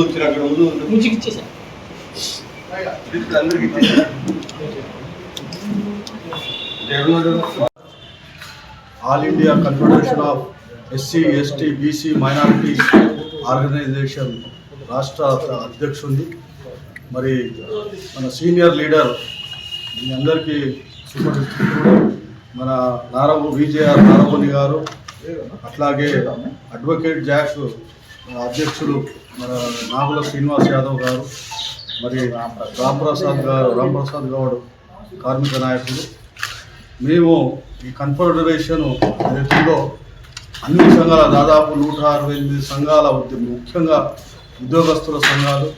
ముందు వచ్చిన అక్కడ ముందు. ఇచ్చేసా. All India confederation of SC ST BC minority organisation రాష్ట్ర అధ్యక్షుడిని మరి మన సీనియర్ లీడర్ మీ అందరికీ సుపరిచితుడు మన నారవు విజేఆర్ నారవని గారు అట్లాగే అడ్వకేట్ జాక్ అధ్యక్షులు మన నాగుల శ్రీనివాస్ యాదవ్ గారు మరి రాంప్రసాద్ గారు రాంప్రసాద్ గౌడ్ కార్మిక నాయకులు. మేము ఈ కన్ఫెడరేషన్ రేపులో అన్ని సంఘాల దాదాపు నూట అరవై ఎనిమిది సంఘాల ముఖ్యంగా ఉద్యోగస్తుల సంఘాలు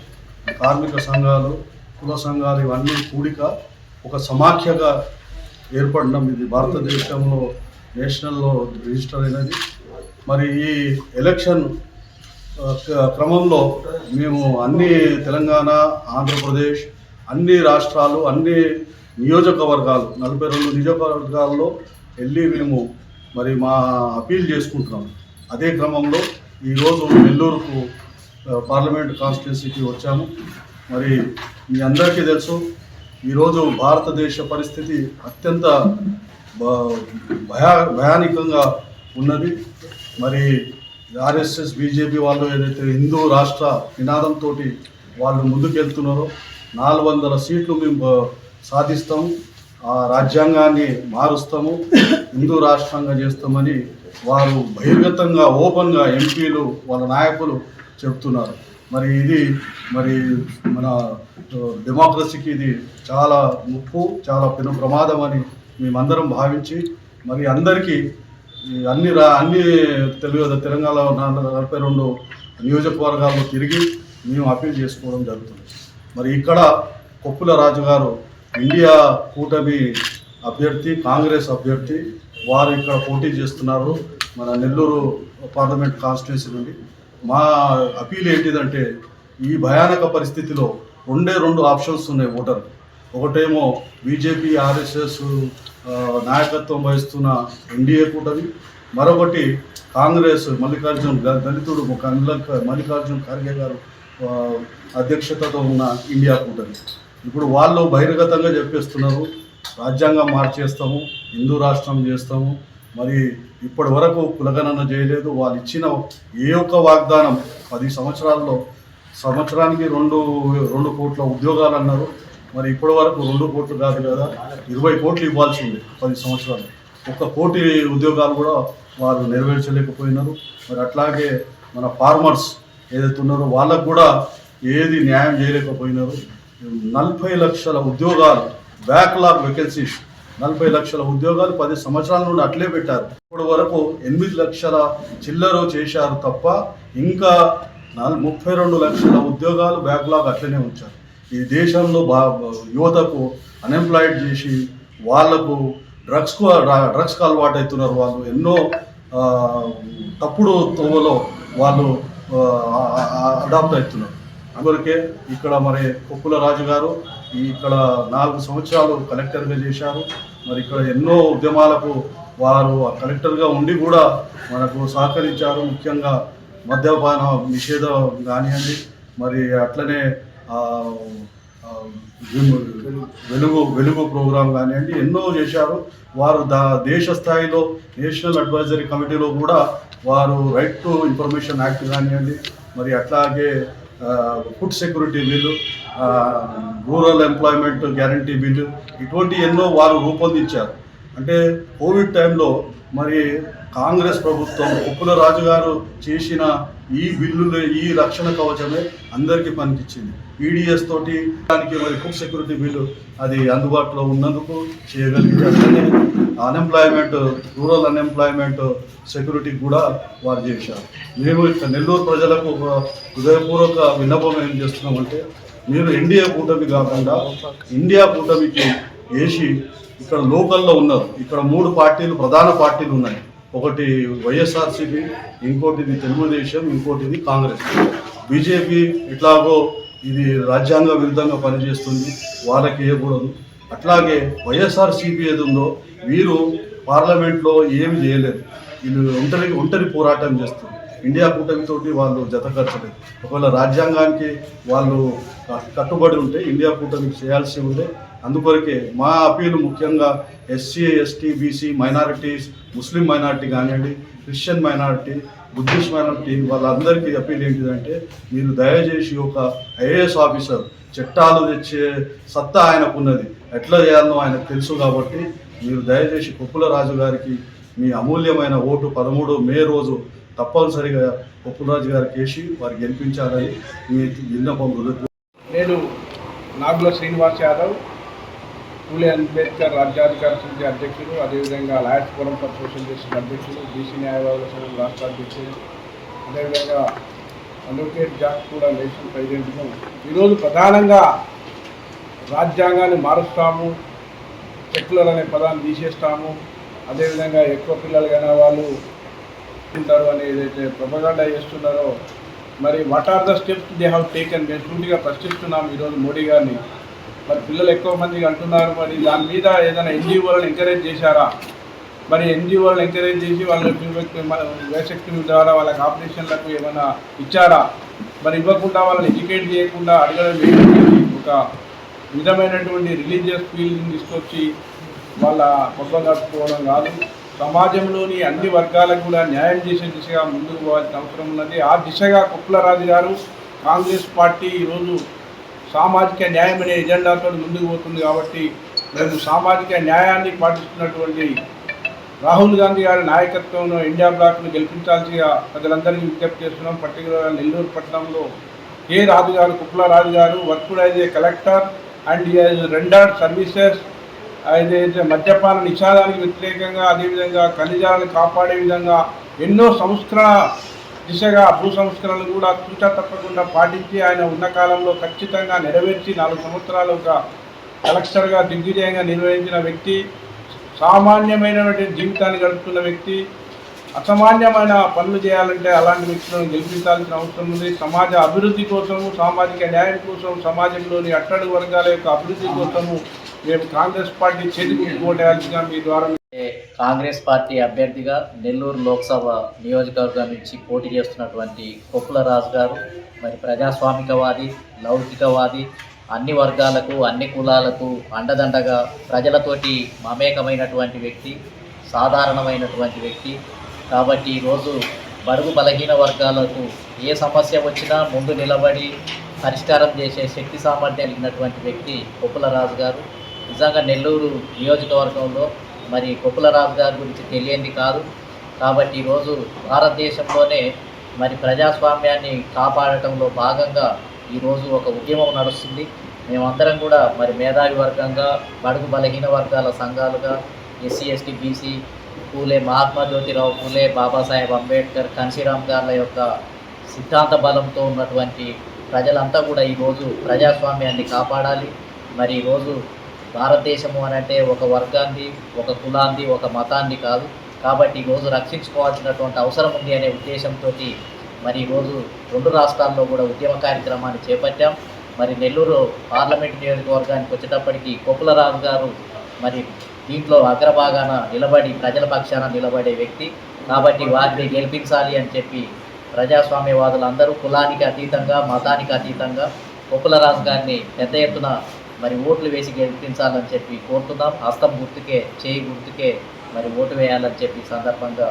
కార్మిక సంఘాలు కుల సంఘాలు ఇవన్నీ కూడిక ఒక సమాఖ్యగా ఏర్పడడం ఇది. భారతదేశంలో నేషనల్లో రిజిస్టర్ అయినది. మరి ఈ ఎలక్షన్ క్రమంలో మేము అన్ని తెలంగాణ ఆంధ్రప్రదేశ్ అన్ని రాష్ట్రాలు అన్ని నియోజకవర్గాలు నలభై రెండు నియోజకవర్గాల్లో వెళ్ళి మేము మరి మా అపీల్ చేసుకుంటున్నాం. అదే క్రమంలో ఈరోజు నెల్లూరుకు పార్లమెంట్ కాన్స్టిట్యున్సీకి వచ్చాము. మరి మీ అందరికీ తెలుసు ఈరోజు భారతదేశ పరిస్థితి అత్యంత భ- భయా భయానికంగా ఉన్నది. మరి ఆర్ఎస్ఎస్ బీజేపీ వాళ్ళు ఏదైతే హిందూ రాష్ట్ర నినాదంతో వాళ్ళు ముందుకెళ్తున్నారో నాలుగు వందల సీట్లు మేము సాధిస్తాము ఆ రాజ్యాంగాన్ని మారుస్తాము. హిందూ రాష్ట్రంగా చేస్తామని వారు బహిర్గతంగా ఓపెన్గా ఎంపీలు వాళ్ళ నాయకులు చెప్తున్నారు. మరి ఇది మరి మన డెమోక్రసీకి ఇది చాలా ముప్పు చాలా పెను ప్రమాదం అని మేమందరం భావించి మరి అందరికీ అన్ని రా అన్ని తెలుగు తెలంగాణ నలభై రెండు నియోజకవర్గాల్లో తిరిగి మేము అపీల్ చేసుకోవడం జరుగుతుంది. మరి ఇక్కడ కొప్పుల రాజు గారు ఇండియా కూటమి అభ్యర్థి కాంగ్రెస్ అభ్యర్థి వారు ఇక్కడ పోటీ చేస్తున్నారు. మన నెల్లూరు పార్లమెంట్ కాన్స్టిట్యున్సీ నుండి. మా అపీల్ ఏంటిదంటే ఈ భయానక పరిస్థితిలో రెండే రెండు ఆప్షన్స్ ఉన్నాయి ఓటర్ ఒకటేమో బీజేపీ ఆర్ఎస్ఎస్ నాయకత్వం వహిస్తున్న ఎన్డీఏ కూటమి మరొకటి కాంగ్రెస్ మల్లికార్జున్ దళితుడు మల్లికార్జున్ ఖర్గే గారు అధ్యక్షతతో ఉన్న ఇండియా కూటమి. ఇప్పుడు వాళ్ళు బహిర్గతంగా చెప్పేస్తున్నారు రాజ్యాంగం మార్చేస్తాము హిందూ రాష్ట్రం చేస్తాము మరి ఇప్పటి వరకు కులగణన చేయలేదు వాళ్ళు ఇచ్చిన ఏ ఒక్క వాగ్దానం పది సంవత్సరాల్లో సంవత్సరానికి రెండు రెండు కోట్ల ఉద్యోగాలు అన్నారు మరి ఇప్పటి వరకు రెండు కోట్లు కాదు కదా ఇరవై కోట్లు ఇవ్వాల్సి ఉంది పది సంవత్సరాలు. ఒక్క కోటి ఉద్యోగాలు కూడా వారు నెరవేర్చలేకపోయినారు. మరి అట్లాగే మన ఫార్మర్స్ ఏదైతే ఉన్నారో వాళ్ళకు కూడా ఏది న్యాయం చేయలేకపోయినారు. నలభై లక్షల ఉద్యోగాలు బ్యాక్లాగ్ వెకెన్సీస్ నలభై లక్షల ఉద్యోగాలు పది సంవత్సరాల నుండి అట్లే పెట్టారు. ఇప్పటి వరకు ఎనిమిది లక్షల చిల్లర చేశారు తప్ప ఇంకా ముప్పై రెండు లక్షల ఉద్యోగాలు బ్యాక్లాగ్ అట్లనే ఉంచారు. ఈ దేశంలో బా యువతకు అన్ఎంప్లాయిడ్ చేసి వాళ్ళకు డ్రగ్స్కు డ్రగ్స్కు అలవాటు అవుతున్నారు వాళ్ళు. ఎన్నో తప్పుడు తోవలో వాళ్ళు అడాప్ట్ అవుతున్నారు. అందుకే ఇక్కడ మరి కొప్పుల రాజు గారు ఇక్కడ నాలుగు సంవత్సరాలు కలెక్టర్గా చేశారు. మరి ఇక్కడ ఎన్నో ఉద్యమాలకు వారు ఆ కలెక్టర్గా ఉండి కూడా మనకు సహకరించారు. ముఖ్యంగా మద్యపాన నిషేధం కానివ్వండి మరి అట్లనే వెలుగు- వెలుగు ప్రోగ్రాం కానివ్వండి ఎన్నో చేశారు. వారు దా దేశ స్థాయిలో నేషనల్ అడ్వైజరీ కమిటీలో కూడా వారు రైట్ టు ఇన్ఫర్మేషన్ యాక్ట్ కానివ్వండి మరి అట్లాగే food security bill rural employment guarantee bill ఇటువంటి ఎన్నో వారు రూపొందించారు. అంటే కోవిడ్ టైంలో మరి కాంగ్రెస్ ప్రభుత్వం ఉప్పుల రాజు గారు చేసిన ఈ బిల్లులే ఈ రక్షణ కవచమే అందరికీ పనికిచ్చింది. ఈడిఎస్ తోటి దానికి మరి ఫుడ్ సెక్యూరిటీ బిల్లు అది అందుబాటులో ఉన్నందుకు చేయగలిగింది అన్ఎంప్లాయ్మెంట్ రూరల్ అన్ఎంప్లాయ్మెంట్ సెక్యూరిటీ కూడా వారు చేశారు. మేము ఇక్కడ నెల్లూరు ప్రజలకు ఒక హృదయపూర్వక విన్నపం ఏం చేస్తున్నామంటే మీరు ఎన్డీఏ కూటమి కాకుండా ఇండియా కూటమికి వేసి ఇక్కడ లోకల్లో ఉన్నారు. ఇక్కడ మూడు పార్టీలు ప్రధాన పార్టీలు ఉన్నాయి. ఒకటి వైఎస్ఆర్సీపీ ఇంకోటిది తెలుగుదేశం ఇంకోటిది కాంగ్రెస్. బీజేపీ ఇట్లాగో ఇది రాజ్యాంగ విరుద్ధంగా పనిచేస్తుంది వాళ్ళకి ఇవ్వకూడదు. అట్లాగే వైఎస్ఆర్సీపీ ఏది ఉందో వీరు పార్లమెంట్లో ఏమి చేయలేదు. వీళ్ళు ఒంటరి ఒంటరి పోరాటం చేస్తారు ఇండియా కూటమితోటి వాళ్ళు జతకరచలేదు ఒకవేళ రాజ్యాంగానికి వాళ్ళు కట్టుబడి ఉంటే ఇండియా కూటమికి చేయాల్సి ఉండే అందుకొరకే మా అపీలు ముఖ్యంగా SC ST BC minorities Muslim minority కానివ్వండి క్రిస్టియన్ మైనారిటీ బుద్ధిస్ట్ మైనారిటీ వాళ్ళందరికీ అపీల్ ఏంటిదంటే మీరు దయచేసి ఒక ఐఏఎస్ ఆఫీసర్ చట్టాలు తెచ్చే సత్తా ఆయనకున్నది. ఎట్లా చేయాలనో ఆయనకు తెలుసు కాబట్టి మీరు దయచేసి కొప్పుల రాజు గారికి మీ అమూల్యమైన ఓటు పదమూడు మే రోజు తప్పనిసరిగా కొప్పులరాజు గారికి వేసి వారికి గెలిపించాలని మీ విన్నపం నేను నాగుల శ్రీనివాస్ యాదవ్ పూలే అంబేద్కర్ రాజ్యాధికార సమితి అధ్యక్షుడు అదేవిధంగా lawyers forum for social justice అధ్యక్షుడు బీసీ న్యాయవాదుల సంఘం రాష్ట్ర అధ్యక్షుడు అదేవిధంగా అడ్వకేట్ జాక్ కూడా నేషనల్ ప్రెసిడెంట్ను ఈరోజు ప్రధానంగా రాజ్యాంగాన్ని మారుస్తాము సెక్యులర్ అనే పదాన్ని తీసేస్తాము అదేవిధంగా ఎక్కువ పిల్లలు కానీ వాళ్ళు ఉంటారు అని ఏదైతే ప్రొపగండా చేస్తున్నారో మరి what are the steps they have taken మేము సూటిగా ప్రశ్నిస్తున్నాం ఈరోజు మోడీ గారిని. మరి పిల్లలు ఎక్కువ మంది అంటున్నారు మరి దాని మీద ఏదైనా ఎన్జిఓలను ఎంకరేజ్ చేశారా? మరి ఎన్జిఓలను ఎంకరేజ్ చేసి వాళ్ళ వేసెక్టివ్ ద్వారా వాళ్ళకి ఆపరేషన్లకు ఏమైనా ఇచ్చారా? మరి ఇవ్వకుండా వాళ్ళని ఎడ్యుకేట్ చేయకుండా అడగడం ఒక విధమైనటువంటి రిలీజియస్ ఫీలింగ్ తీసుకొచ్చి వాళ్ళ పబ్బం కట్టుకోవడం కాదు. సమాజంలోని అన్ని వర్గాలకు కూడా న్యాయం చేసే దిశగా ముందుకు పోవాల్సిన అవసరం ఉన్నది. ఆ దిశగా కుప్పలరాజు గారు కాంగ్రెస్ పార్టీ ఈరోజు సామాజిక న్యాయం అనే ఎజెండాతో ముందుకు పోతుంది కాబట్టి మేము సామాజిక న్యాయాన్ని పాటిస్తున్నటువంటి రాహుల్ గాంధీ గారి నాయకత్వంలో ఇండియా బ్లాక్ను గెలిపించాల్సిగా ప్రజలందరికీ విజ్ఞప్తి చేస్తున్నాం. పర్టికులర్గా నెల్లూరు పట్టణంలో కే రాజు గారు కుప్ల రాజు గారు worked as a collector and render services ఏదైతే మద్యపాన నిషేధానికి వ్యతిరేకంగా అదేవిధంగా ఖనిజాలను కాపాడే విధంగా ఎన్నో సంస్కరణ దిశగా భూ సంస్కరణలు కూడా తూచా తప్పకుండా పాటించి ఆయన ఉన్న కాలంలో ఖచ్చితంగా నెరవేర్చి నాలుగు సంవత్సరాలు ఒక కలెక్టర్గా దిగ్విజయంగా నిర్వహించిన వ్యక్తి సామాన్యమైనటువంటి జీవితాన్ని గడుపుతున్న వ్యక్తి అసామాన్యమైన పనులు చేయాలంటే అలాంటి వ్యక్తులను గెలిపించాల్సిన అవసరం ఉంది. సమాజ అభివృద్ధి కోసము సామాజిక న్యాయం కోసం సమాజంలోని అట్టడుగు వర్గాల యొక్క అభివృద్ధి కోసము మేము కాంగ్రెస్ పార్టీ చేతికి ఓటేయాల్సిగా మీ ద్వారా కాంగ్రెస్ పార్టీ అభ్యర్థిగా నెల్లూరు లోక్సభ నియోజకవర్గం నుంచి పోటీ చేస్తున్నటువంటి కొప్పుల రాజు గారు మరి ప్రజాస్వామికవాది లౌకికవాది అన్ని వర్గాలకు అన్ని కులాలకు అండదండగా ప్రజలతోటి మమేకమైనటువంటి వ్యక్తి సాధారణమైనటువంటి వ్యక్తి కాబట్టి ఈరోజు బడుగు బలహీన వర్గాలకు ఏ సమస్య వచ్చినా ముందు నిలబడి పరిష్కారం చేసే శక్తి సామర్థ్యం ఉన్నటువంటి వ్యక్తి కొప్పులరాజు గారు. నిజంగా నెల్లూరు నియోజకవర్గంలో మరి కొప్పులరాజు గారి గురించి తెలియంది కాదు. కాబట్టి ఈరోజు భారతదేశంలోనే మరి ప్రజాస్వామ్యాన్ని కాపాడటంలో భాగంగా ఈరోజు ఒక ఉద్యమం నడుస్తుంది. మేమందరం కూడా మరి మేధావి వర్గంగా బడుగు బలహీన వర్గాల సంఘాలుగా SC ST BC Phule Mahatma Jyotirao Phule Babasaheb Ambedkar Kanshiram గార్ల యొక్క సిద్ధాంత బలంతో ఉన్నటువంటి ప్రజలంతా కూడా ఈరోజు ప్రజాస్వామ్యాన్ని కాపాడాలి. మరి ఈరోజు భారతదేశము అని అంటే ఒక వర్గాన్ని ఒక కులాన్ని ఒక మతాన్ని కాదు. కాబట్టి ఈరోజు రక్షించుకోవాల్సినటువంటి అవసరం ఉంది అనే ఉద్దేశంతో మరి ఈరోజు రెండు రాష్ట్రాల్లో కూడా ఉద్యమ కార్యక్రమాన్ని చేపట్టాం. మరి నెల్లూరు పార్లమెంట్ నియోజకవర్గానికి వచ్చేటప్పటికి కొప్పులరాజు గారు మరి దీంట్లో అగ్రభాగాన నిలబడి ప్రజల పక్షాన నిలబడే వ్యక్తి. కాబట్టి వారిని గెలిపించాలి అని చెప్పి ప్రజాస్వామ్యవాదులు అందరూ కులానికి అతీతంగా మతానికి అతీతంగా కొప్పులరాజు గారిని పెద్ద ఎత్తున మరి ఓట్లు వేసి గెలిపించాలని చెప్పి కోరుతున్నాం. హస్తం గుర్తుకే చేయి గుర్తుకే మరి ఓటు వేయాలని చెప్పి సందర్భంగా